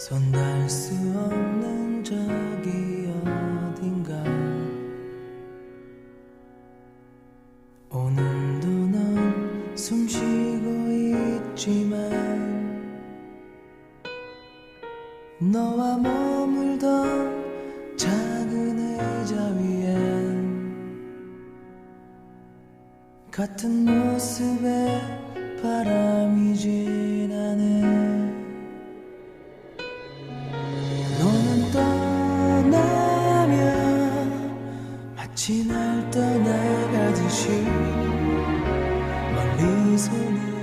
손닿을 수 없는 저기 어딘가. 오늘도 넌 숨쉬고 있지만 너와 머물던 작은 의자 위엔 같은 모습에 바람이 지나네 너는 떠나면 마치 날 떠나가듯이 멀리서 는